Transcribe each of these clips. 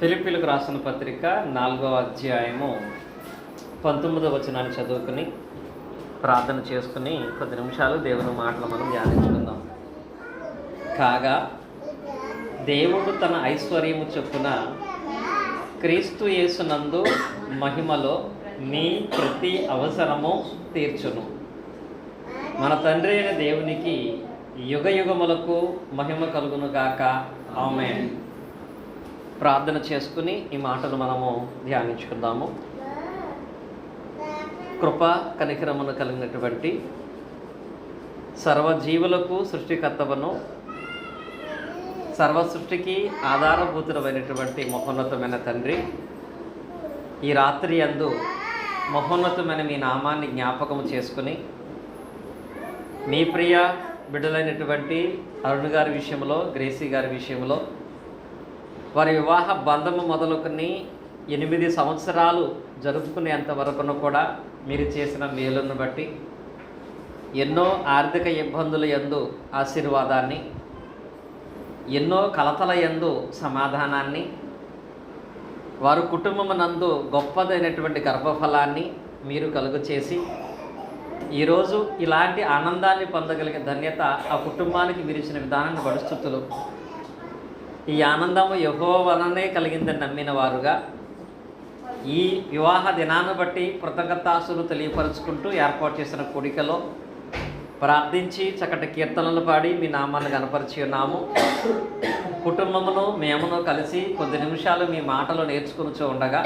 ఫిలిపీలకు రాసిన పత్రిక నాలుగవ అధ్యాయము పంతొమ్మిదవ వచనాన్ని చదువుకుని ప్రార్థన చేసుకుని కొద్ది నిమిషాలు దేవుని మాటలు మనం ధ్యానించుకుందాం. కాగా దేవుడు తన ఐశ్వర్యము చొప్పున క్రీస్తు యేసునందు మహిమలో మీ ప్రతి అవసరము తీర్చును. మన తండ్రి అయిన దేవునికి యుగ యుగములకు మహిమ కలుగును గాక. ఆమె ప్రార్థన చేసుకుని ఈ మాటలు మనము ధ్యానించుకుందాము. కృప కనికరమును కలిగినటువంటి సర్వజీవులకు సృష్టికర్తవను సర్వ సృష్టికి ఆధారభూతుడమైనటువంటి మహోన్నతమైన తండ్రి. ఈ రాత్రి అందు మహోన్నతమైన మీ నామాన్ని జ్ఞాపకం చేసుకుని మీ ప్రియ బిడ్డలైనటువంటి అరుణ్ గారి విషయంలో గ్రేసీ గారి విషయంలో వారి వివాహ బంధము మొదలుకొని ఎనిమిది సంవత్సరాలు జరుపుకునేంత వరకును కూడా మీరు చేసిన మేలును బట్టి ఎన్నో ఆర్థిక ఇబ్బందుల యందు ఆశీర్వాదాన్ని ఎన్నో కలతల యందు సమాధానాన్ని వారు కుటుంబమునందు గొప్పదైనటువంటి గర్భఫలాన్ని మీరు కలుగు చేసి ఈరోజు ఇలాంటి ఆనందాన్ని పొందగలిగే ధన్యత ఆ కుటుంబానికి మీరు ఇచ్చిన విధానాన్ని పరిస్థితులు ఈ ఆనందము యహో వలనే కలిగిందని నమ్మిన వారుగా ఈ వివాహ దినాన్ని బట్టి కృతజ్ఞతాసులు తెలియపరుచుకుంటూ ఏర్పాటు చేసిన కూడికలో ప్రార్థించి చక్కటి కీర్తనలు పాడి మీ నామాన్ని కనపరిచి ఉన్నాము కుటుంబమును మేమును కలిసి కొద్ది నిమిషాలు మీ మాటలు నేర్చుకుని ఉండగా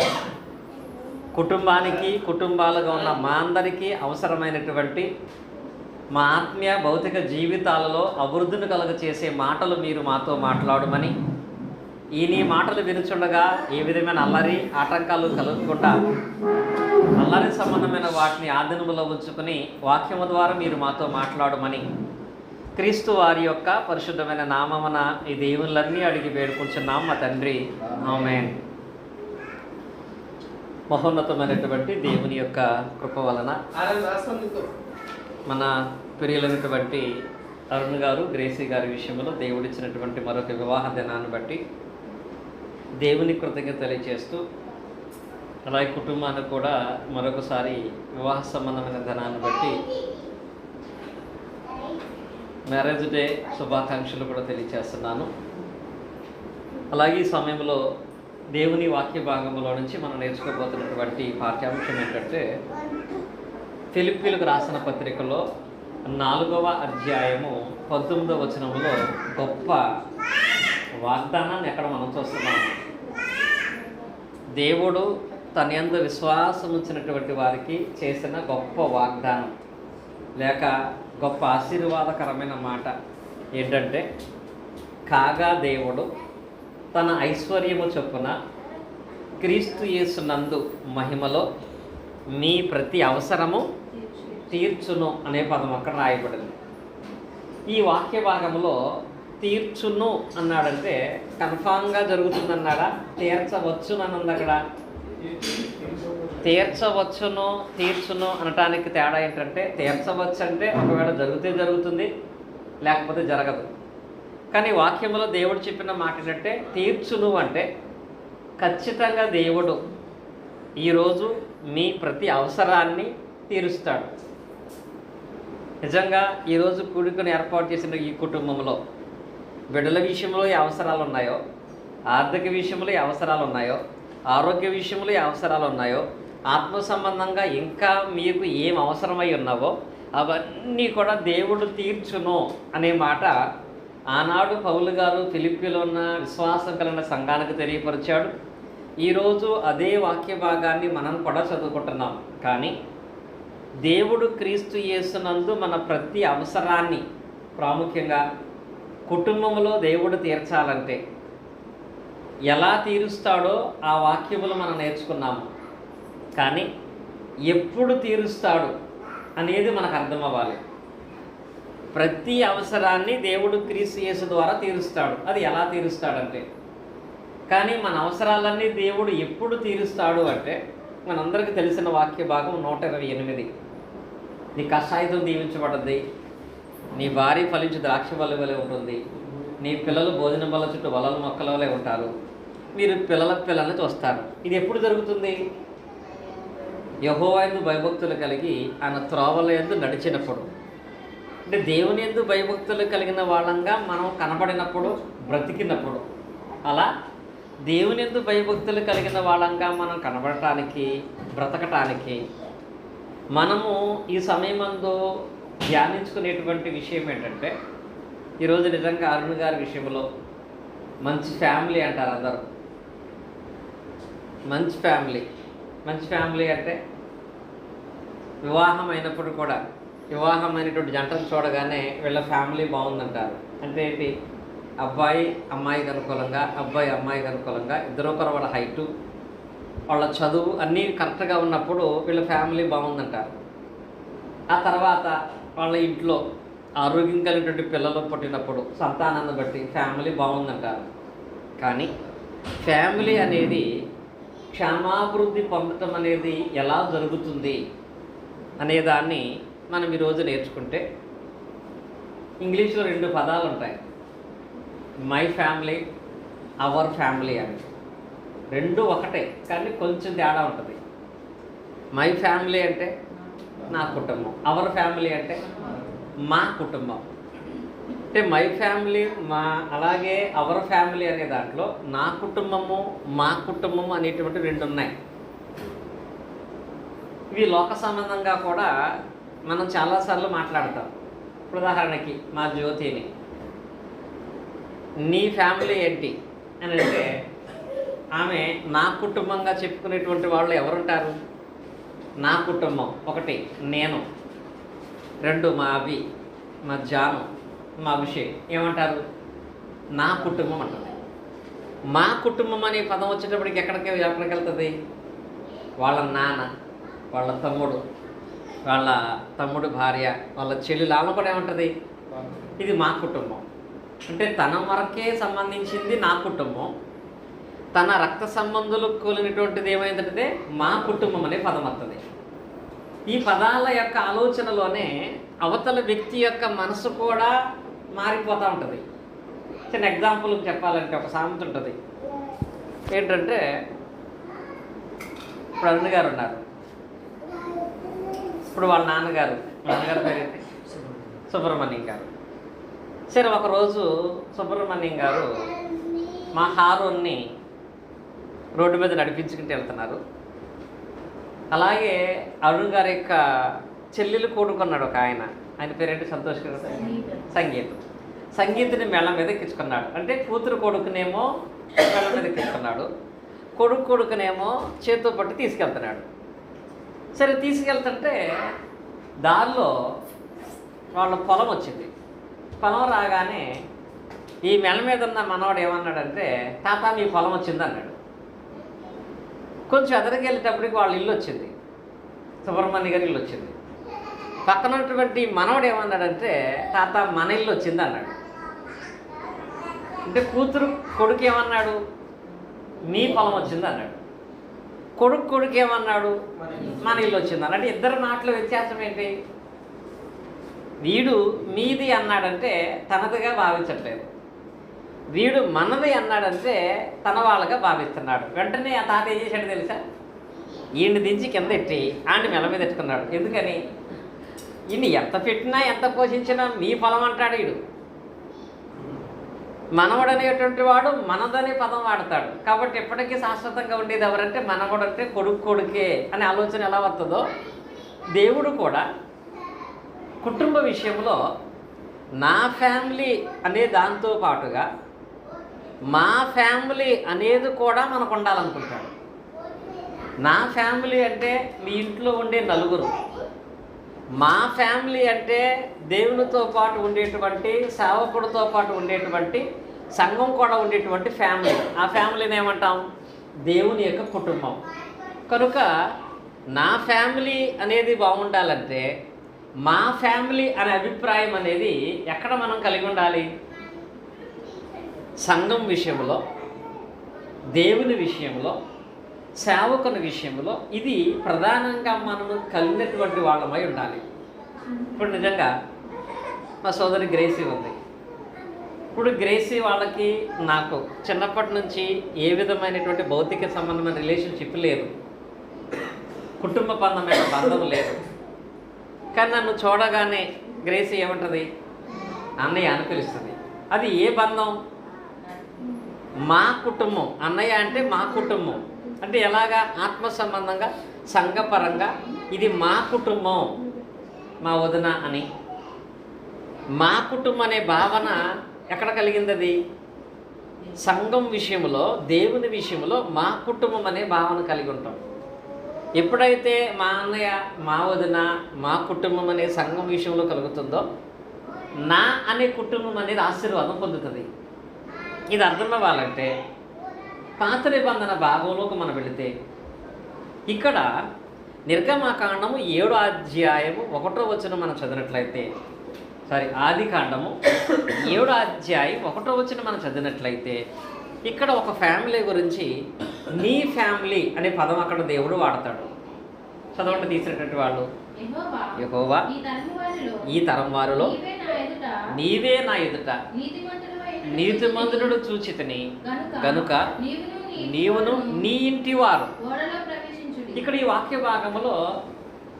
కుటుంబానికి కుటుంబాలుగా ఉన్న మా అందరికీ అవసరమైనటువంటి మా ఆత్మీయ భౌతిక జీవితాలలో అభివృద్ధిని కలుగ చేసే మాటలు మీరు మాతో మాట్లాడమని. ఈ నీ మాటలు వినుచుండగా ఏ విధమైన అల్లరి ఆటంకాలు కలుగకుండా అల్లరి సంబంధమైన వాటిని ఆధీనంలో ఉంచుకుని వాక్యము ద్వారా మీరు మాతో మాట్లాడమని. క్రీస్తు వారి యొక్క పరిశుద్ధమైన నామమున ఈ దేవుళ్ళన్నీ అడిగి వేడుకుంటున్నాం మా తండ్రి. ఆమె మహోన్నతమైనటువంటి దేవుని యొక్క కృప వలన. మన ప్రియులైనటువంటి అరుణ్ గారు గ్రేసీ గారి విషయంలో దేవుడిచ్చినటువంటి మరొక వివాహ దినాన్ని బట్టి దేవుని కృతజ్ఞత తెలియజేస్తూ అలాగే కుటుంబానికి కూడా మరొకసారి వివాహ సంబంధమైన ధనాన్ని బట్టి మ్యారేజ్ డే శుభాకాంక్షలు కూడా తెలియజేస్తున్నాను. అలాగే ఈ సమయంలో దేవుని వాక్య భాగంలో నుంచి మనం నేర్చుకోబోతున్నటువంటి పాఠ్యాంశం ఏంటంటే ఫిలిప్పీలకు రాసిన పత్రికలో నాలుగవ అధ్యాయము పంతొమ్మిదవ వచనంలో గొప్ప వాగ్దానాన్ని ఎక్కడ మనం చూస్తున్నాము దేవుడు తన ఎందు విశ్వాసం ఉంచినటువంటి వారికి చేసిన గొప్ప వాగ్దానం లేక గొప్ప ఆశీర్వాదకరమైన మాట ఏంటంటే కాగా దేవుడు తన ఐశ్వర్యము చొప్పున క్రీస్తు యేసునందు మహిమలో మీ ప్రతి అవసరము తీర్చును అనే పదం అక్కడ రాయబడింది. ఈ వాక్య భాగంలో తీర్చును అన్నాడంటే కన్ఫామ్గా జరుగుతుందన్నాడా? తీర్చవచ్చును అని ఉంది అక్కడ తీర్చవచ్చును తీర్చును అనటానికి తేడా ఏంటంటే తీర్చవచ్చు అంటే ఒకవేళ జరిగితే జరుగుతుంది లేకపోతే జరగదు. కానీ వాక్యంలో దేవుడు చెప్పిన మాట ఏంటంటే తీర్చును అంటే ఖచ్చితంగా దేవుడు ఈరోజు మీ ప్రతి అవసరాన్ని తీరుస్తాడు. నిజంగా ఈరోజు కూడుకుని ఏర్పాటు చేసిన ఈ కుటుంబంలో బిడ్డల విషయంలో ఏ అవసరాలు ఉన్నాయో ఆర్థిక విషయంలో ఏ అవసరాలు ఉన్నాయో ఆరోగ్య విషయంలో ఏ అవసరాలు ఉన్నాయో ఆత్మ సంబంధంగా ఇంకా మీకు ఏం అవసరమై ఉన్నావో అవన్నీ కూడా దేవుడు తీర్చును అనే మాట ఆనాడు పౌలు గారు ఫిలిప్పీలో ఉన్న విశ్వాసం కలిగిన సంఘానికి తెలియపరిచాడు. ఈరోజు అదే వాక్య భాగాన్ని మనం కూడా చదువుకుంటున్నాం. కానీ దేవుడు క్రీస్తు యేసునందు మన ప్రతి అవసరాన్ని ప్రాముఖ్యంగా కుటుంబంలో దేవుడు తీర్చాలంటే ఎలా తీరుస్తాడో ఆ వాక్యములు మనం నేర్చుకున్నాము. కానీ ఎప్పుడు తీరుస్తాడు అనేది మనకు అర్థం అవ్వాలి ప్రతి అవసరాన్ని దేవుడు క్రీస్తు యేసు ద్వారా తీరుస్తాడు. అది ఎలా తీరుస్తాడంటే కానీ మన అవసరాలన్నీ దేవుడు ఎప్పుడు తీరుస్తాడు అంటే మనందరికీ తెలిసిన వాక్య భాగం నూట ఇరవై ఎనిమిది. నీ కషాయితం దీవించబడ్డది నీ భార్య ఫలించి ద్రాక్ష వల్ల వలె ఉంటుంది. నీ పిల్లలు భోజనం వల్ల చుట్టూ వలల మొక్కల వలె ఉంటారు. మీరు పిల్లల పిల్లల్ని చూస్తారు. ఇది ఎప్పుడు జరుగుతుంది? యహోవాయందు భయభక్తులు కలిగి ఆయన త్రోవల ఎందు నడిచినప్పుడు. అంటే దేవుని ఎందు భయభక్తులు కలిగిన వాళ్ళంగా మనం కనబడినప్పుడు బ్రతికినప్పుడు. అలా దేవుని ఎందు భయభక్తులు కలిగిన వాళ్ళంగా మనం కనబడటానికి బ్రతకటానికి మనము ఈ సమయమందు ధ్యానించుకునేటువంటి విషయం ఏంటంటే ఈరోజు నిజంగా అరుణ్ గారి విషయంలో మంచి ఫ్యామిలీ అంటారు అందరూ. మంచి ఫ్యామిలీ. మంచి ఫ్యామిలీ అంటే వివాహం అయినప్పుడు కూడా వివాహం అయినటువంటి జంటను చూడగానే వీళ్ళ ఫ్యామిలీ బాగుందంటారు. అంటే ఏంటి? అబ్బాయి అమ్మాయికి అనుకూలంగా అబ్బాయి అమ్మాయికి అనుకూలంగా ఇద్దరు ఒకరు వాళ్ళ హైటు వాళ్ళ చదువు అన్నీ కరెక్ట్గా ఉన్నప్పుడు వీళ్ళ ఫ్యామిలీ బాగుందంటారు ఆ తర్వాత వాళ్ళ ఇంట్లో ఆరోగ్యం కలిగినటువంటి పిల్లలు పుట్టినప్పుడు సంతానాన్ని బట్టి ఫ్యామిలీ బాగుందంటారు కానీ ఫ్యామిలీ అనేది క్షేమాభివృద్ధి పొందటం అనేది ఎలా జరుగుతుంది అనేదాన్ని మనం ఈరోజు నేర్చుకుంటే ఇంగ్లీష్లో రెండు పదాలు ఉంటాయి. మై ఫ్యామిలీ అవర్ ఫ్యామిలీ అని. రెండు ఒకటే కానీ కొంచెం తేడా ఉంటుంది. మై ఫ్యామిలీ అంటే నా కుటుంబం అవర్ ఫ్యామిలీ అంటే మా కుటుంబం. అంటే మై ఫ్యామిలీ మా అలాగే అవర్ ఫ్యామిలీ అనే దాంట్లో నా కుటుంబము మా కుటుంబము అనేటువంటి రెండు ఉన్నాయి ఇవి లోక సంబంధంగా కూడా మనం చాలాసార్లు మాట్లాడతాం. ఉదాహరణకి మా జ్యోతిని. నీ ఫ్యామిలీ ఏంటి? అని అంటే ఆమె నా కుటుంబంగా చెప్పుకునేటువంటి వాళ్ళు ఎవరుంటారు? నా కుటుంబం ఒకటి నేను. రెండు మా అభి మా జాను మా అభిషేక్. ఏమంటారు? నా కుటుంబం అంటుంది. మా కుటుంబం అనే పదం వచ్చేటప్పటికి ఎక్కడికి ఎక్కడికి వెళ్తుంది? వాళ్ళ నాన్న వాళ్ళ తమ్ముడు వాళ్ళ తమ్ముడు భార్య వాళ్ళ చెల్లెలు ఆమె కూడా ఏమంటుంది? ఇది మా కుటుంబం. అంటే తన వరకే సంబంధించింది నా కుటుంబం. తన రక్త సంబంధులు కూలినటువంటిది ఏమైందంటే మా కుటుంబం అనే పదం వస్తుంది ఈ పదాల యొక్క ఆలోచనలోనే అవతల వ్యక్తి యొక్క మనసు కూడా మారిపోతూ ఉంటుంది. చిన్న ఎగ్జాంపుల్ చెప్పాలంటే ఒక సామెత ఉంటుంది. ఏంటంటే ఇప్పుడు అరుణ్ గారు ఉన్నారు. ఇప్పుడు వాళ్ళ నాన్నగారు నాన్నగారు పేరైతే సుబ్రహ్మణ్యం గారు. సరే ఒకరోజు సుబ్రహ్మణ్యం గారు మా హారోన్ని రోడ్డు మీద నడిపించుకుంటూ వెళ్తున్నారు. అలాగే అరుణ్ గారి యొక్క చెల్లెలు కూడుకున్నాడు ఒక ఆయన. ఆయన పేరేంటి? సంతోష్ గారు. సంగీతం. సంగీతుని మెళ్ళ మీద ఎక్కించుకున్నాడు. అంటే కూతురు కొడుకునేమో మెళ్ళ మీద ఎక్కించుకున్నాడు. కొడుకు కొడుకునేమో చేతితో పట్టి తీసుకెళ్తున్నాడు. సరే తీసుకెళ్తుంటే దారిలో వాళ్ళ పొలం వచ్చింది. పొలం రాగానే ఈ మెల్ల మీద ఉన్న మనవాడు ఏమన్నాడంటే తాత మీ పొలం వచ్చింది అన్నాడు. కొంచెం ఎదరికి వెళ్ళేటప్పటికి వాళ్ళ ఇల్లు వచ్చింది. సుబ్రహ్మణ్య గారి ఇల్లు వచ్చింది. పక్కన ఉన్నటువంటి మనవడు ఏమన్నాడంటే తాత మన ఇల్లు వచ్చింది అన్నాడు. అంటే కూతురు కొడుకు ఏమన్నాడు? మీ పొలం వచ్చింది అన్నాడు. కొడుకు కొడుకు ఏమన్నాడు? మన ఇల్లు వచ్చింది అన్నాడు. ఇద్దరు మాటల వ్యత్యాసం ఏంటి? వీడు మీది అన్నాడంటే తనదిగా భావించట్లేదు. వీడు మనది అన్నాడంటే తన వాళ్ళగా భావిస్తున్నాడు వెంటనే ఆ తాత ఏం చేశాడు తెలుసా? ఈయన్ని దించి కింద ఎట్టి ఆడిని మెల మీద ఎట్టుకున్నాడు ఎందుకని? ఈయన ఎంత పెట్టినా ఎంత పోషించినా మీ ఫలం అంటాడు వీడు మనవడు అనేటువంటి వాడు మనదనే పదం వాడతాడు. కాబట్టి ఎప్పటికీ శాశ్వతంగా ఉండేది ఎవరంటే మనవడు అంటే కొడుకు కొడుకే అనే ఆలోచన ఎలా వస్తుందో దేవుడు కూడా కుటుంబ విషయంలో నా ఫ్యామిలీ అనే దాంతో పాటుగా మా ఫ్యామిలీ అనేది కూడా మనకు ఉండాలనుకుంటాడు నా ఫ్యామిలీ అంటే మీ ఇంట్లో ఉండే నలుగురు. మా ఫ్యామిలీ అంటే దేవునితో పాటు ఉండేటువంటి సేవకుడితో పాటు ఉండేటువంటి సంఘం కూడా ఉండేటువంటి ఫ్యామిలీ. ఆ ఫ్యామిలీని ఏమంటాం? దేవుని యొక్క కుటుంబం. కనుక నా ఫ్యామిలీ అనేది బాగుండాలంటే మా ఫ్యామిలీ అనే అభిప్రాయం అనేది ఎక్కడ మనం కలిగి ఉండాలి? సంఘం విషయంలో దేవుని విషయంలో సేవకుని విషయంలో ఇది ప్రధానంగా మనము కలిగినటువంటి వాళ్ళమై ఉండాలి. ఇప్పుడు నిజంగా మా సోదరి గ్రేసీ ఉంది. ఇప్పుడు గ్రేసీ వాళ్ళకి నాకు చిన్నప్పటి నుంచి ఏ విధమైనటువంటి భౌతిక సంబంధమైన రిలేషన్షిప్ లేదు. కుటుంబ బంధమైన బంధం లేదు. కానీ నన్ను చూడగానే గ్రేసీ ఏమంటుంది? అన్నయ్య అని పిలుస్తుంది. అది ఏ బంధం? మా కుటుంబం. అన్నయ్య అంటే మా కుటుంబం. అంటే ఎలాగా? ఆత్మ సంబంధంగా సంఘపరంగా. ఇది మా కుటుంబం మా వదిన అని. మా కుటుంబం అనే భావన ఎక్కడ కలిగింది అది సంఘం విషయంలో దేవుని విషయంలో మా కుటుంబం అనే భావన కలిగి ఉంటాం. ఎప్పుడైతే మా అన్నయ్య మా వదిన మా కుటుంబం అనే సంఘం విషయంలో కలుగుతుందో నా అనే కుటుంబం అనేది ఆశీర్వాదం పొందుతుంది. ఇది అర్థం అవ్వాలంటే పాత నిబంధన భాగంలోకి మనం వెళితే ఇక్కడ నిర్గమాకాండము ఏడో అధ్యాయము ఒకటో వచ్చిన మనం చదివినట్లయితే సారీ ఆది కాండము ఏడో అధ్యాయం ఒకటో వచ్చిన మనం చదివినట్లయితే ఇక్కడ ఒక ఫ్యామిలీ గురించి నీ ఫ్యామిలీ అనే పదం అక్కడ దేవుడు వాడతాడు. చదవండి తీసినటువంటి వాళ్ళు. యెహోవా ఈ తరం వారిలో నీవే నా ఎదుట. నీతిమంతుడు చూచితని. గనుక నీవును నీ ఇంటి వారు ఇక్కడ ఈ వాక్య భాగంలో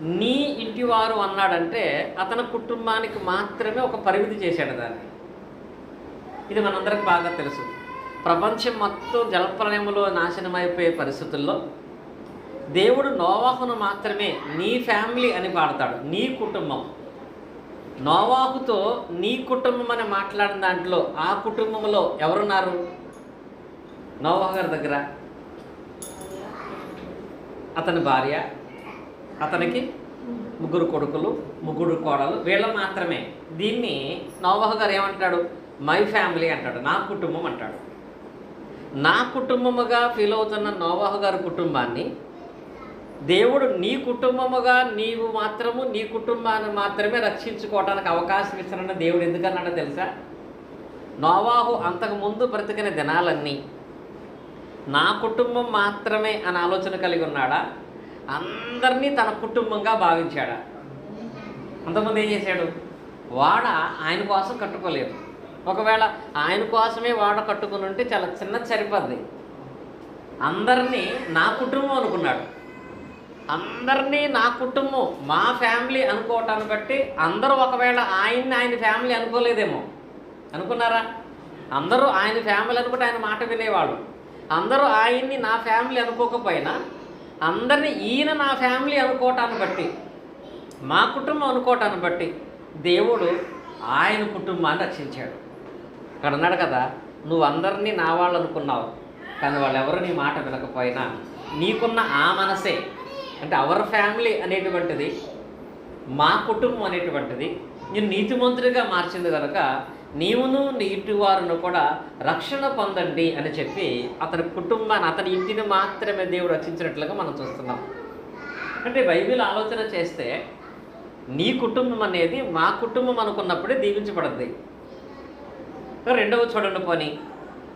నీ ఇంటి వారు అన్నాడంటే అతని కుటుంబానికి మాత్రమే ఒక పరిమితి చేశాడు దాన్ని. ఇది మనందరికి బాగా తెలుసు. ప్రపంచం మొత్తం జలప్రలయములో నాశనమైపోయే పరిస్థితుల్లో దేవుడు నోవాహును మాత్రమే నీ ఫ్యామిలీ అని పాడతాడు. నీ కుటుంబం. నోవాహుతో నీ కుటుంబం అని మాట్లాడిన దాంట్లో ఆ కుటుంబంలో ఎవరున్నారు? నోవాహు గారి దగ్గర. అతని భార్య అతనికి ముగ్గురు కొడుకులు ముగ్గురు కోడలు వీళ్ళ మాత్రమే. దీన్ని నోవాహు గారు ఏమంటాడు? మై ఫ్యామిలీ అంటాడు నా కుటుంబం అంటాడు. నా కుటుంబముగా ఫీల్ అవుతున్న నోవాహు గారి కుటుంబాన్ని దేవుడు నీ కుటుంబముగా నీవు మాత్రము నీ కుటుంబాన్ని మాత్రమే రక్షించుకోవడానికి అవకాశం ఇస్తానన్న దేవుడు ఎందుకన్నాడో తెలుసా? నోవాహు అంతకు ముందు బ్రతికిన దినాలన్నీ నా కుటుంబం మాత్రమే అని ఆలోచన కలిగి ఉన్నాడా? అందరినీ తన కుటుంబంగా భావించాడా? అంతకుముందు ఏం చేశాడు? వాడ ఆయన కోసం కట్టుకోలేదు. ఒకవేళ ఆయన కోసమే వాడ కట్టుకుని ఉంటే చాలా చిన్న సరిపోద్ది. అందరినీ నా కుటుంబం అనుకున్నాడు. అందరినీ నా కుటుంబం మా ఫ్యామిలీ అనుకోవటాన్ని బట్టి అందరూ ఒకవేళ ఆయన్ని ఆయన ఫ్యామిలీ అనుకోలేదేమో. అనుకున్నారా? అందరూ ఆయన ఫ్యామిలీ అనుకుంటే ఆయన మాట వినేవాళ్ళు. అందరూ ఆయన్ని నా ఫ్యామిలీ అనుకోకపోయినా అందరినీ ఈయన నా ఫ్యామిలీ అనుకోవటాన్ని బట్టి మా కుటుంబం అనుకోవటాన్ని బట్టి దేవుడు ఆయన కుటుంబాన్ని రక్షించాడు. ఇక్కడ అన్నాడు కదా నువ్వు అందరినీ నా వాళ్ళు అనుకున్నావు కానీ వాళ్ళు ఎవరు నీ మాట వినకపోయినా నీకున్న ఆ మనసే అంటే అవర్ ఫ్యామిలీ అనేటువంటిది మా కుటుంబం అనేటువంటిది నేను నీతిమంతుడిగా మార్చింది కనుక నీవును నీ ఇంటి వారును కూడా రక్షణ పొందండి అని చెప్పి అతని కుటుంబాన్ని అతని ఇంటిని మాత్రమే దేవుడు రక్షించినట్లుగా మనం చూస్తున్నాం. అంటే బైబిల్ ఆలోచన చేస్తే నీ కుటుంబం అనేది మా కుటుంబం అనుకున్నప్పుడే దీవించబడద్ది రెండవ చూడండి పోని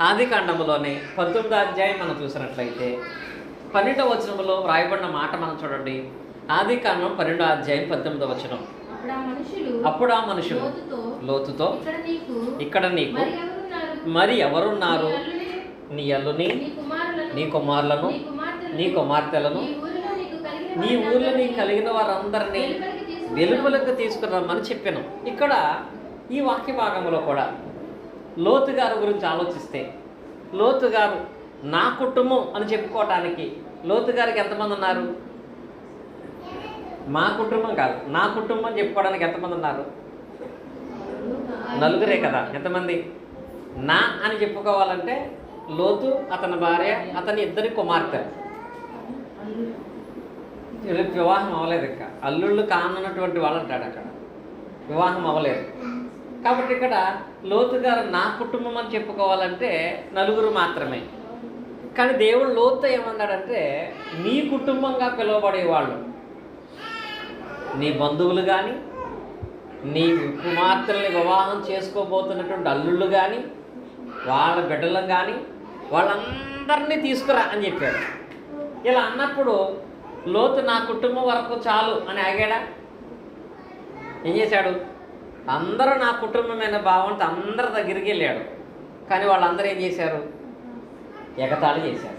ఆది కాండములోనే పంతొమ్మిదో అధ్యాయం మనం చూసినట్లయితే పన్నెండవ వచనంలో రాయబడిన మాట మనం చూడండి. ఆది కాండం పన్నెండో అధ్యాయం పద్దెనిమిదవ వచనం. అప్పుడు ఆ మనుషులు లోతుతో ఇక్కడ నీకు మరి ఎవరున్నారు? నీ అల్లుని, నీ కుమారులను నీ కుమార్తెలను, నీ ఊరిలో నీకు కలిగిన నీ కలిగిన వారందరినీ వెలుపలకు తీసుకురమ్మని చెప్పాను. ఇక్కడ ఈ వాక్య భాగంలో కూడా లోతు గారి గురించి ఆలోచిస్తే లోతు గారు నా కుటుంబం అని చెప్పుకోవటానికి లోతు గారికి ఎంతమంది ఉన్నారు? మా కుటుంబం కాదు నా కుటుంబం చెప్పుకోవడానికి ఎంతమంది ఉన్నారు? నలుగురే కదా ఎంతమంది? నా అని చెప్పుకోవాలంటే లోతు అతని భార్య అతని ఇద్దరి కుమార్తె వివాహం అవ్వలేదు ఇంకా. అల్లుళ్ళు కానున్నటువంటి వాళ్ళు అంటాడు అక్కడ. వివాహం అవ్వలేదు. కాబట్టి ఇక్కడ లోతు గారు నా కుటుంబం అని చెప్పుకోవాలంటే నలుగురు మాత్రమే. కానీ దేవుడు లోతు ఏమన్నాడంటే నీ కుటుంబంగా పిలువబడేవాళ్ళు నీ బంధువులు కానీ నీ కుమార్తెల్ని వివాహం చేసుకోబోతున్నటువంటి అల్లుళ్ళు కానీ వాళ్ళ బిడ్డలను కానీ వాళ్ళందరినీ తీసుకురా అని చెప్పాడు. ఇలా అన్నప్పుడు లోతు నా కుటుంబం వరకు చాలు అని ఆగాడా? ఏం చేశాడు? అందరూ నా కుటుంబమైన భావంతో అందరి దగ్గరికి వెళ్ళాడు. కానీ వాళ్ళందరూ ఏం చేశారు? ఎగతాళి చేశారు.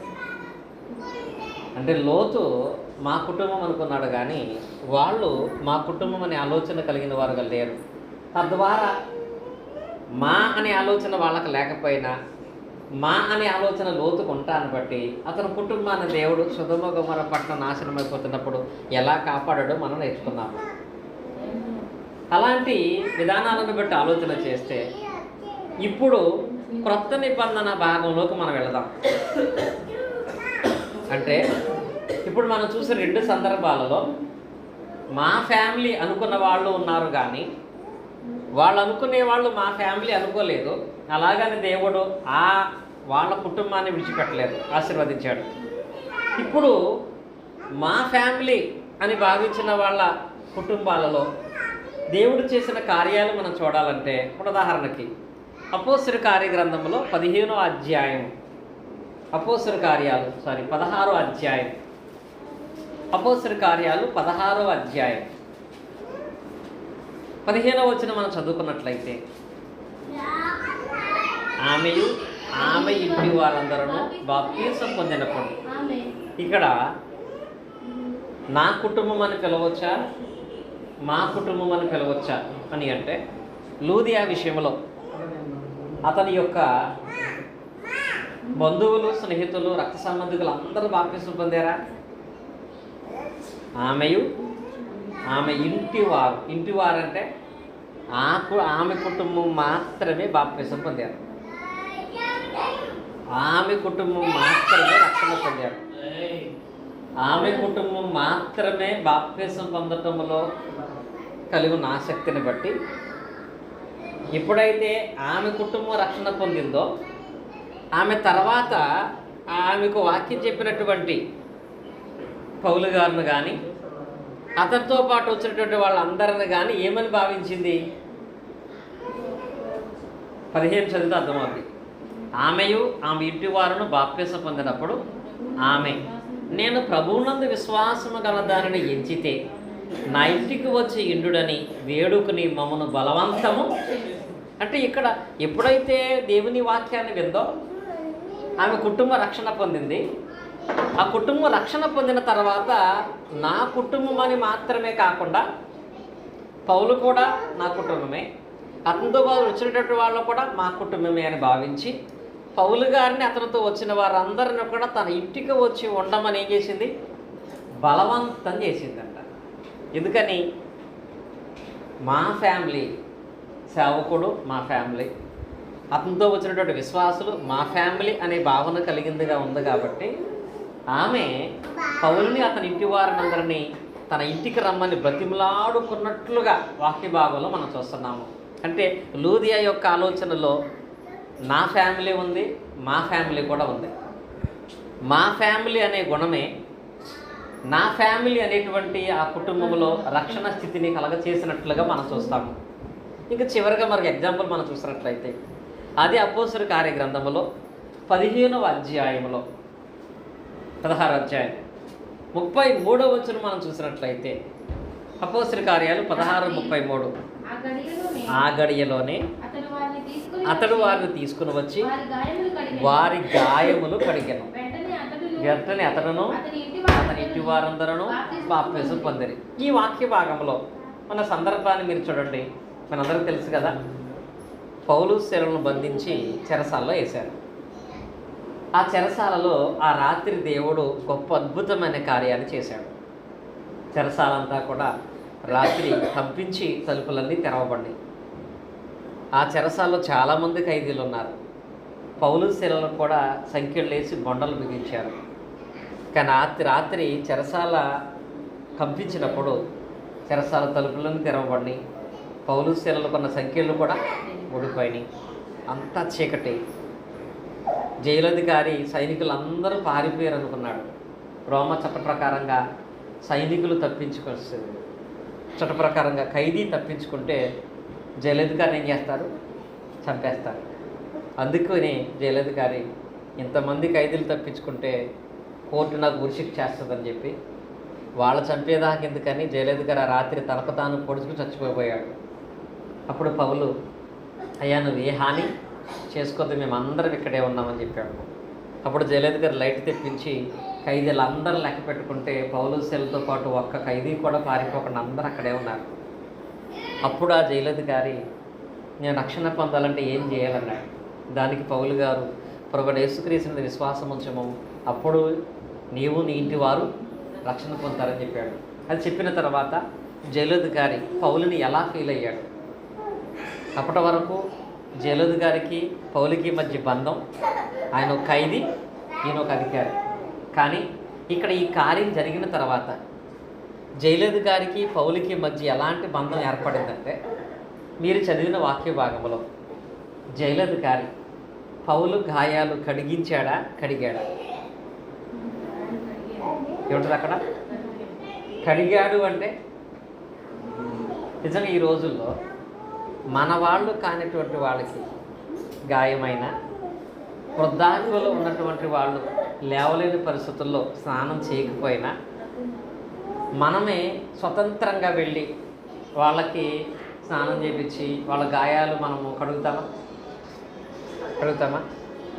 అంటే లోతు మా కుటుంబం అనుకున్నాడు కానీ వాళ్ళు మా కుటుంబం అనే ఆలోచన కలిగిన వారుగా లేరు. తద్వారా మా అనే ఆలోచన వాళ్ళకి లేకపోయినా మా అనే ఆలోచన లోతుకు ఉంటాను బట్టి అతని కుటుంబాన్ని దేవుడు సుధమ గుమర పట్టణం నాశనం అయిపోతున్నప్పుడు ఎలా కాపాడాడో మనం నేర్చుకున్నాము అలాంటి విధానాలను బట్టి ఆలోచన చేస్తే ఇప్పుడు క్రొత్త నిబంధన భాగంలోకి మనం వెళదాం. అంటే ఇప్పుడు మనం చూసిన రెండు సందర్భాలలో మా ఫ్యామిలీ అనుకున్న వాళ్ళు ఉన్నారు కానీ వాళ్ళు అనుకునే వాళ్ళు మా ఫ్యామిలీ అనుకోలేదు. అలాగని దేవుడు ఆ వాళ్ళ కుటుంబాన్ని విడిచిపెట్టలేదు ఆశీర్వదించాడు. ఇప్పుడు మా ఫ్యామిలీ అని భావించిన వాళ్ళ కుటుంబాలలో దేవుడు చేసిన కార్యాలు మనం చూడాలంటే ఉదాహరణకి అపోసర కార్యగ్రంథంలో పదిహేనో అధ్యాయం. అపోసర కార్యాలు సారీ పదహారో అధ్యాయం. అపోసర కార్యాలు పదహారో అధ్యాయం. పదిహేనో వచ్చిన మనం చదువుకున్నట్లయితే ఆమెయు ఆమె ఇంటి వారందరూ బాప్తీసం పొందినప్పుడు. ఇక్కడ నా కుటుంబం అని పిలవచ్చా? మా కుటుంబం అని పిలవచ్చా? అని అంటే లూదియా విషయంలో. అతని యొక్క బంధువులు స్నేహితులు రక్త సంబంధికులు అందరూ బాప్తీసం పొందారా? ఆమెయు ఆమె ఇంటి వారు ఇంటి వారంటే ఆ ఆమె కుటుంబం మాత్రమే బాప్తీసం పొందారు. ఆమె కుటుంబం మాత్రమే రక్షణ పొందారు. ఆమె కుటుంబం మాత్రమే బాప్తీసం పొందటంలో కలిగి ఉన్న ఆసక్తిని బట్టి ఎప్పుడైతే ఆమె కుటుంబం రక్షణ పొందిందో ఆమె తర్వాత ఆమెకు వాక్యం చెప్పినటువంటి పౌలు గారిని కానీ అతనితో పాటు వచ్చినటువంటి వాళ్ళందరిని కానీ ఏమని భావించింది? పదిహేను చదివితే అర్థమవుతుంది ఆమెయు ఆమె ఇంటి వారును బాప్యస పొందినప్పుడు ఆమె నేను ప్రభువునందు విశ్వాసము గల దానిని ఎంచితే నా ఇంటికి వచ్చి ఇండుడని వేడుకుని మమ్మను బలవంతము అంటే ఇక్కడ ఎప్పుడైతే దేవుని వాక్యాన్ని విందో ఆమె కుటుంబ రక్షణ పొందింది. ఆ కుటుంబం రక్షణ పొందిన తర్వాత నా కుటుంబం అని మాత్రమే కాకుండా పౌలు కూడా నా కుటుంబమే. అతనితో పాటు వచ్చినటువంటి వాళ్ళు కూడా మా కుటుంబమే అని భావించి పౌలు గారిని అతనితో వచ్చిన వారందరిని కూడా తన ఇంటికి వచ్చి ఉండమని ఏం చేసింది? బలవంతం చేసిందంట. ఎందుకని? మా ఫ్యామిలీ సేవకుడు మా ఫ్యామిలీ. అతనితో వచ్చినటువంటి విశ్వాసులు మా ఫ్యామిలీ అనే భావన కలిగిందిగా ఉంది కాబట్టి ఆమె పౌల్ని అతని ఇంటి వారినందరినీ తన ఇంటికి రమ్మని బ్రతిమలాడుకున్నట్లుగా వాక్య భాగంలో మనం చూస్తున్నాము. అంటే లూదియా యొక్క ఆలోచనలో నా ఫ్యామిలీ ఉంది మా ఫ్యామిలీ కూడా ఉంది. మా ఫ్యామిలీ అనే గుణమే నా ఫ్యామిలీ అనేటువంటి ఆ కుటుంబంలో రక్షణ స్థితిని కలగ చేసినట్లుగా మనం చూస్తాము. ఇంకా చివరిగా మనకి ఎగ్జాంపుల్ మనం చూసినట్లయితే అది అపోసరి కార్యగ్రంథములో పదిహేనవ అధ్యాయంలో పదహారు అధ్యాయం. ముప్పై మూడవ వచ్చిన మనం చూసినట్లయితే అపోసరి కార్యాలు పదహారు ముప్పై మూడు. ఆ గడియలోనే అతడు వారిని తీసుకుని వచ్చి వారి గాయములు కడిగెను. వెంటనే అతడును అతని ఇంటి వారందరూ బాప్తిసం పొందిరి. ఈ వాక్య భాగంలో మన సందర్భాన్ని మీరు చూడండి. మనందరికీ తెలుసు కదా పౌలు శిలను బంధించి చెరసాలలో వేశారు. ఆ చెరసాలలో ఆ రాత్రి దేవుడు గొప్ప అద్భుతమైన కార్యాన్ని చేశాడు. చెరసాలంతా కూడా రాత్రి కంపించి తలుపులన్నీ తెరవబడి ఆ చెరసాలలో చాలామంది ఖైదీలు ఉన్నారు. పౌలు శిలను కూడా సంఖ్యలు వేసి బొండలు బిగించారు. కానీ రాత్రి రాత్రి చెరసాల కంపించినప్పుడు చెరసాల తలుపులను తెరవబడి పౌలు శిలలు కొన్న సంఖ్యలు కూడా ఊడిపోయినాయి అంతా చీకటి. జైలధికారి సైనికులు అందరూ పారిపోయారు అనుకున్నాడు. రోమ చట్ట ప్రకారంగా సైనికులు తప్పించుకొస్తుంది చట్ట ప్రకారంగా ఖైదీ తప్పించుకుంటే జైలధికారిని ఏం చేస్తారు? చంపేస్తారు. అందుకని జైలధికారి ఇంతమంది ఖైదీలు తప్పించుకుంటే కోర్టు నాకు ఉరిశిక్ష చేస్తుందని చెప్పి వాళ్ళు చంపేదాకా ఎందుకని జైలధికారి ఆ రాత్రి తనకు తాను పొడుచుకు చచ్చిపోయాడు అప్పుడు పౌలు అయ్యా నువ్వు ఏ హాని చేసుకోద్దు మేము ఇక్కడే ఉన్నామని చెప్పాడు. అప్పుడు జయలలిత గారు లైట్ తెప్పించి ఖైదీలందరూ లెక్క పెట్టుకుంటే పౌలు సెల్తో పాటు ఒక్క ఖైదీ కూడా పారిపోకుండా అందరూ అక్కడే ఉన్నారు. అప్పుడు ఆ జయలలిత గారి నేను రక్షణ పొందాలంటే ఏం చేయాలన్నాడు? దానికి పౌలు గారు ప్రభుడు యేసుక్రీస్తుని విశ్వాసం ఉంచము. అప్పుడు నీవు నీ ఇంటి వారు రక్షణ పొందుతారని చెప్పాడు. అది చెప్పిన తర్వాత జయలలిత గారి పౌలుని ఎలా ఫీల్ అయ్యాడు? అప్పటి వరకు జయలలిత గారికి పౌలికి మధ్య బంధం. ఆయన ఒక ఖైదీ ఈయన ఒక అధికారి. కానీ ఇక్కడ ఈ కార్యం జరిగిన తర్వాత జయలలిత గారికి పౌలికి మధ్య ఎలాంటి బంధం ఏర్పడిందంటే మీరు చదివిన వాక్య భాగంలో జయలలిత గారి పౌలు గాయాలు కడిగించాడా కడిగాడా? ఏమిటది అక్కడ? కడిగాడు అంటే నిజంగా ఈ రోజుల్లో మన వాళ్ళు కానిటువంటి వాళ్ళకి గాయమైన వృద్ధాప్యంలో ఉన్నటువంటి వాళ్ళు లేవలేని పరిస్థితుల్లో స్నానం చేయకపోయినా మనమే స్వతంత్రంగా వెళ్ళి వాళ్ళకి స్నానం చేపించి వాళ్ళ గాయాలు మనము కడుగుతామా? కడుగుతామా?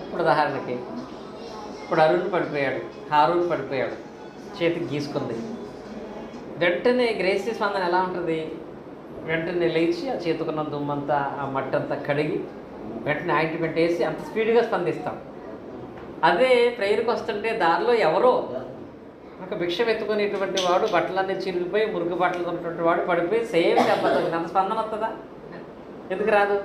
ఇప్పుడు ఉదాహరణకి ఇప్పుడు అరుణ్ పడిపోయాడు హారుణ్ పడిపోయాడు చేతికి గీసుకుంది. వెంటనే గ్రేసీ స్పందన ఎలా ఉంటుంది? వెంటనే లేచి ఆ చేతుకున్న దుమ్మంతా ఆ మట్టి అంతా కడిగి వెంటనే ఆయింట్మెంట్ వేసి అంత స్పీడ్గా స్పందిస్తాం. అదే ప్రేయర్కి వస్తుంటే దారిలో ఎవరో ఒక భిక్ష ఎత్తుకునేటువంటి వాడు బట్టలన్నీ చిరిగిపోయి మురుగు బట్టలు ఉన్నటువంటి వాడు పడిపోయి సేమ్ దెబ్బతుంది అంత స్పందన వస్తుందా ఎందుకు రాదు?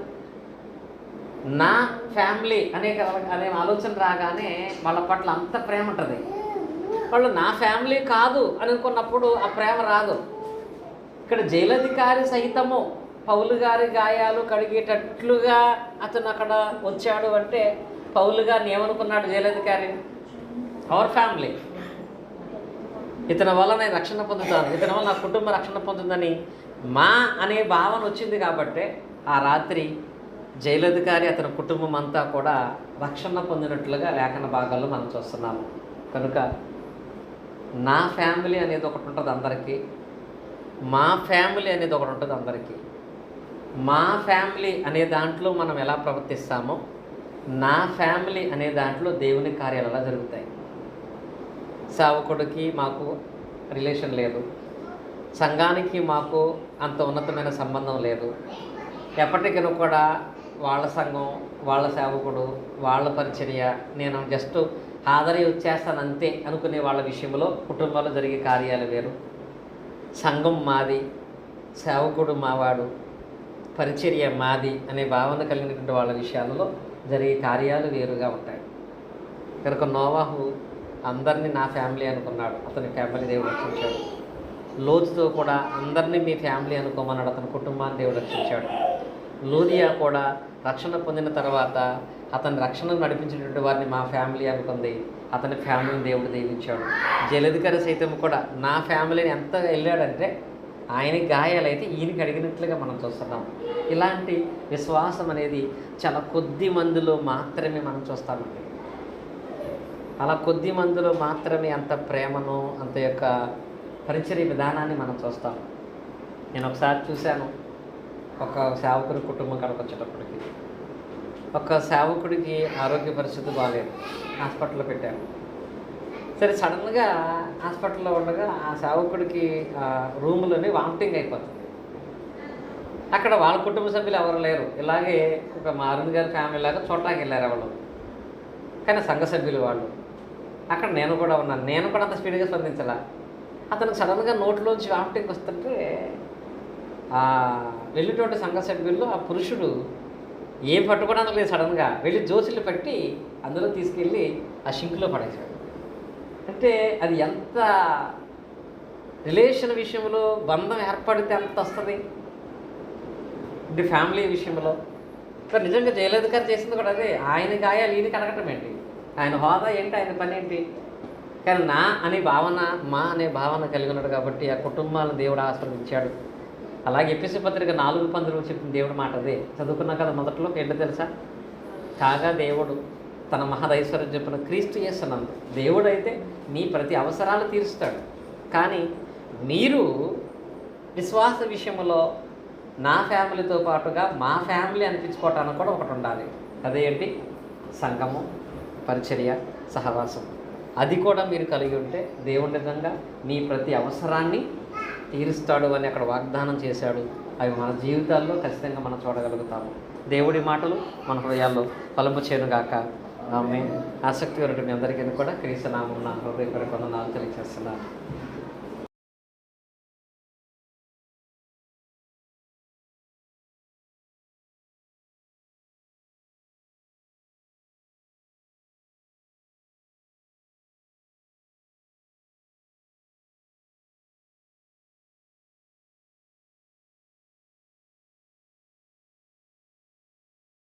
నా ఫ్యామిలీ అనే అనే ఆలోచన రాగానే వాళ్ళ పట్ల అంత ప్రేమ ఉంటుంది. వాళ్ళు నా ఫ్యామిలీ కాదు అనుకున్నప్పుడు ఆ ప్రేమ రాదు. ఇక్కడ జైలధికారి సహితము పౌలు గారి గాయాలు కడిగేటట్లుగా అతను అక్కడ వచ్చాడు అంటే పౌలు గారిని ఏమనుకున్నాడు జైలధికారి అవర్ ఫ్యామిలీ ఇతని వల్ల నేను రక్షణ పొందుతాను. ఇతని వల్ల నా కుటుంబ రక్షణ పొందుతుందని మా అనే భావన వచ్చింది కాబట్టి ఆ రాత్రి జైలధికారి అతని కుటుంబం అంతా కూడా రక్షణ పొందినట్లుగా లేఖన భాగాల్లో మనం చూస్తున్నాము. కనుక నా ఫ్యామిలీ అనేది ఒకటి ఉంటుంది అందరికీ. మా ఫ్యామిలీ అనేది ఒకటి ఉంటుంది అందరికీ. మా ఫ్యామిలీ అనే దాంట్లో మనం ఎలా ప్రవర్తిస్తామో నా ఫ్యామిలీ అనే దాంట్లో దేవుని కార్యాలు ఎలా జరుగుతాయి. సేవకుడికి మాకు రిలేషన్ లేదు. సంఘానికి మాకు అంత ఉన్నతమైన సంబంధం లేదు. ఎప్పటికైనా కూడా వాళ్ళ సంఘం వాళ్ళ సేవకుడు వాళ్ళ పరిచర్య నేను జస్ట్ హాజరీ వచ్చేస్తాను అంతే అనుకునే వాళ్ళ విషయంలో కుటుంబాల్లో జరిగే కార్యాలు వేరు. సంఘం మాది సేవకుడు మావాడు పరిచర్య మాది అనే భావన కలిగినటువంటి వాళ్ళ విషయాలలో జరిగే కార్యాలు వేరుగా ఉంటాయి. కనుక నోవాహు అందరినీ నా ఫ్యామిలీ అనుకున్నాడు. అతని ఫ్యామిలీ దేవుడు రక్షించాడు. లోతుతో కూడా అందరినీ మీ ఫ్యామిలీ అనుకోమన్నాడు. అతని కుటుంబాన్ని దేవుడు రక్షించాడు. లూదియా కూడా రక్షణ పొందిన తర్వాత అతని రక్షణను నడిపించినటువంటి వారిని మా ఫ్యామిలీ అనుకుంది. అతని ఫ్యామిలీని దేవుడు దీవించాడు జలధికారి సైతం కూడా నా ఫ్యామిలీని ఎంత వెళ్ళాడంటే ఆయనకి గాయాలైతే ఈయనకి అడిగినట్లుగా మనం చూస్తున్నాం. ఇలాంటి విశ్వాసం అనేది చాలా కొద్ది మందిలో మాత్రమే మనం చూస్తామండి. అలా కొద్ది మందిలో మాత్రమే అంత ప్రేమను అంత యొక్క పరిచర్య విధానాన్ని మనం చూస్తాం. నేను ఒకసారి చూశాను. ఒక సేవకుడి కుటుంబం కడకొచ్చేటప్పటికి. ఒక సేవకుడికి ఆరోగ్య పరిస్థితి బాగాలేదు హాస్పిటల్లో పెట్టారు. సరే సడన్గా హాస్పిటల్లో ఉండగా ఆ సేవకుడికి రూమ్లోనే వామిటింగ్ అయిపోతుంది. అక్కడ వాళ్ళ కుటుంబ సభ్యులు ఎవరు లేరు. ఇలాగే ఒక మారుంది గారి ఫ్యామిలీ లాగా చోటాకి వెళ్ళారు వాళ్ళు కానీ సంఘ సభ్యులు వాళ్ళు. అక్కడ నేను కూడా ఉన్నాను. నేను కూడా అంత స్పీడ్గా స్పందించాల. అతనికి సడన్గా నోట్లోంచి వామిటింగ్ వస్తుంటే వెళ్ళేటువంటి సంఘ సభ్యుల్లో ఆ పురుషుడు ఏం పట్టుకోవడానికి లేదు సడన్గా వెళ్ళి జోసులు పట్టి అందులో తీసుకెళ్ళి ఆ షింక్లో పడేశాడు. అంటే అది ఎంత రిలేషన్ విషయంలో బంధం ఏర్పడితే ఎంత వస్తుంది? అంటే ఫ్యామిలీ విషయంలో. సార్ నిజంగా జయలలిత గారు చేసింది కూడా అదే. ఆయన గాయాలు ఈయన కడగటం ఏంటి? ఆయన హోదా ఏంటి? ఆయన పని ఏంటి? కానీ నా అనే భావన మా అనే భావన కలిగి ఉన్నాడు కాబట్టి ఆ కుటుంబాలను దేవుడు ఆశ్రమించాడు అలాగే ఎపిసి పత్రిక నాలుగు పందులు చెప్పిన దేవుడు మాట అదే. చదువుకున్నా కదా మొదట్లో ఏంటో తెలుసా? కాగా దేవుడు తన మహదైశ్వర్యం చెప్పిన క్రీస్తు చేస్తున్నందు దేవుడు అయితే నీ ప్రతి అవసరాలు తీరుస్తాడు. కానీ మీరు విశ్వాస విషయంలో నా ఫ్యామిలీతో పాటుగా మా ఫ్యామిలీ అనిపించుకోవటానికి కూడా ఒకటి ఉండాలి. అదేంటి సంగము పరిచర్య సహవాసం. అది కూడా మీరు కలిగి ఉంటే దేవుడి నిజంగా నీ ప్రతి అవసరాన్ని తీరుస్తాడు అని అక్కడ వాగ్దానం చేశాడు. అవి మన జీవితాల్లో ఖచ్చితంగా మనం చూడగలుగుతాము. దేవుడి మాటలు మన హృదయాల్లో ఫలము చేయనుగాక ఆమె ఆసక్తి వరకు అందరికీ కూడా క్రీస్తునామం నా హృదయపూర్వక వందనాలు తెలియజేస్తున్నాను.